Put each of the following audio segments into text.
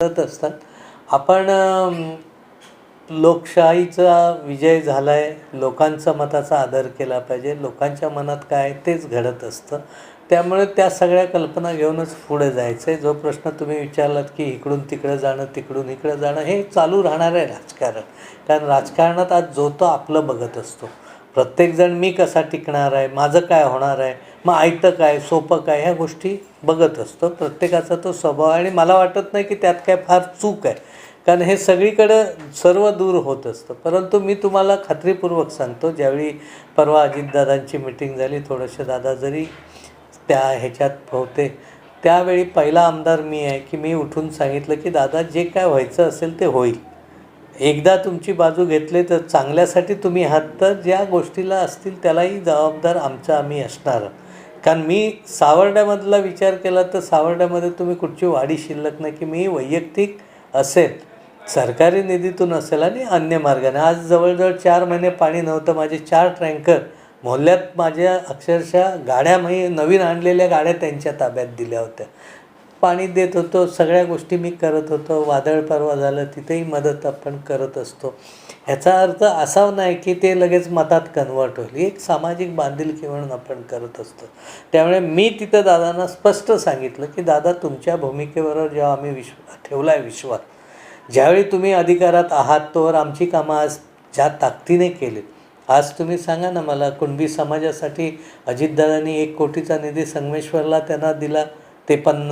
करत असतात. आपण लोकशाहीचा विजय झाला आहे लोकांचा मताचा आदर केला पाहिजे लोकांच्या मनात काय तेच घडत असतं. त्यामुळे त्या सगळ्या कल्पना घेऊनच पुढे जायचं आहे जो प्रश्न तुम्ही विचारलात की इकडून तिकडं जाणं तिकडून इकडं जाणं हे चालू राहणार आहे राजकारण. कारण राजकारणात आज जो तो आपलं बघत असतो. प्रत्येकजण मी कसा टिकणार आहे माझं काय होणार आहे मग ऐकतं काय सोपं काय ह्या गोष्टी बघत असतो. प्रत्येकाचा तो स्वभाव आहे आणि मला वाटत नाही की त्यात काय फार चूक आहे. कारण हे सगळीकडं सर्व दूर होत असतं. परंतु मी तुम्हाला खात्रीपूर्वक सांगतो ज्यावेळी परवा अजितदादांची मिटिंग झाली थोडंसं दादा जरी त्या ह्याच्यात होते त्यावेळी पहिला आमदार मी आहे की मी उठून सांगितलं की दादा जे काय व्हायचं असेल ते होईल. एकदा तुमची बाजू घेतली तर चांगल्यासाठी तुम्ही आहात तर ज्या गोष्टीला असतील त्यालाही जबाबदार आमचा आम्ही असणार. कारण मी सावर्ड्यामधला विचार केला तर सावर्ड्यामध्ये तुम्ही कुठची वाढी शिल्लक नाही की मी वैयक्तिक असेल सरकारी निधीतून असेल आणि अन्य मार्गाने. आज जवळजवळ चार महिने पाणी नव्हतं माझे चार टँकर मोहल्ल्यात माझ्या अक्षरशः गाड्या म्हणजे नवीन आणलेल्या गाड्या त्यांच्या ताब्यात दिल्या होत्या. पाणी देत होतो सगळ्या गोष्टी मी करत होतो वादळ परवा झालं तिथेही मदत आपण करत असतो. ह्याचा अर्थ असा नाही की ते लगेच मतात कन्वर्ट होईल. एक सामाजिक बांधिलकी म्हणून आपण करत असतो. त्यामुळे मी तिथं दादांना स्पष्ट सांगितलं की दादा तुमच्या भूमिकेबरोबर जेव्हा आम्ही विश्व ठेवला आहे विश्वास ज्यावेळी तुम्ही अधिकारात आहात तोवर आमची कामं आज ज्या ताकदीने केलीत आज तुम्ही सांगा ना मला कुणबी समाजासाठी अजितदादांनी एक कोटीचा निधी संगमेश्वरला त्यांना दिला ते पण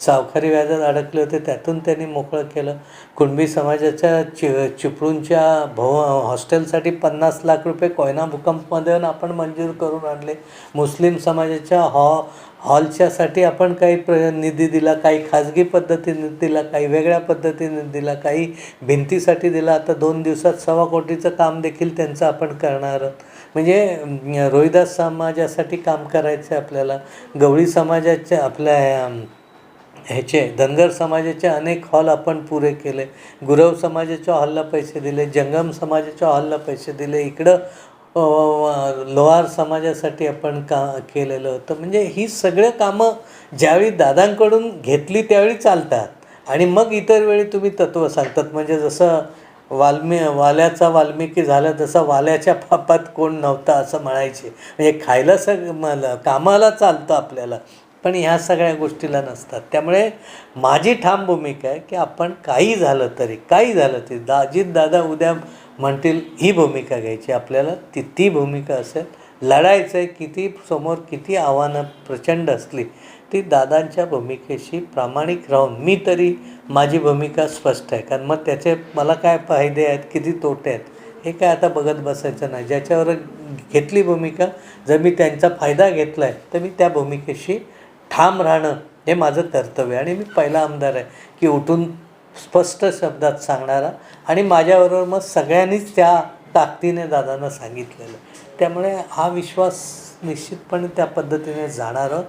सावकारी व्याजात अडकले होते. त्यातून त्यांनी मोकळं केलं. कुणबी समाजाच्या चि चिपळूणच्या भव हॉस्टेलसाठी पन्नास लाख रुपये कोयना भूकंपमध्ये आपण मंजूर करून आणले. मुस्लिम समाजाच्या हॉ हॉलच्यासाठी आपण काही प्र निधी दिला काही खाजगी पद्धतीने दिला काही वेगळ्या पद्धतीने दिला काही भिंतीसाठी दिला. आता दोन दिवसात सव्वा कोटीचं काम देखील त्यांचं आपण करणार आहोत. म्हणजे रोहिदास समाजासाठी काम करायचं आहे आपल्याला. गवळी समाजाच्या आपल्या ह्याचे धनगर समाजाचे अनेक हॉल आपण पुरे केले. गुरव समाजाच्या हॉलला पैसे दिले जंगम समाजाच्या हॉलला पैसे दिले. इकडं लोहार समाजासाठी आपण का केलेलं होतं. म्हणजे ही सगळं कामं ज्यावेळी दादांकडून घेतली त्यावेळी चालतात. आणि मग इतर वेळी तुम्ही तत्त्व सांगतात. म्हणजे जसं वाल्मी वाल्याचा वाल्मिकी झाला तसा वाल्याच्या पापात कोण नव्हता असं म्हणायचे. म्हणजे खायला सग मला कामाला चालतं आपल्याला पण ह्या सगळ्या गोष्टीला नसतात. त्यामुळे माझी ठाम भूमिका आहे की आपण काही झालं तरी काही झालं तरी दा दादा उद्या म्हणतील ही भूमिका घ्यायची आपल्याला ती ती भूमिका असेल लढायचं आहे किती समोर किती आव्हानं प्रचंड असली ती दादांच्या भूमिकेशी प्रामाणिक राहून मी तरी माझी भूमिका स्पष्ट आहे. कारण मग त्याचे मला काय फायदे आहेत किती तोटे आहेत हे काय आता बघत बसायचं नाही. ज्याच्यावर घेतली भूमिका जर मी त्यांचा फायदा घेतला आहे तर मी त्या भूमिकेशी ठाम राहणं हे माझं कर्तव्य आहे. आणि मी पहिला आमदार आहे की उठून स्पष्ट शब्दात सांगणारा आणि माझ्याबरोबर मग सगळ्यांनीच त्या ताकदीने दादांना सांगितलेलं. त्यामुळे हा विश्वास निश्चितपणे त्या पद्धतीने जाणार आहोत.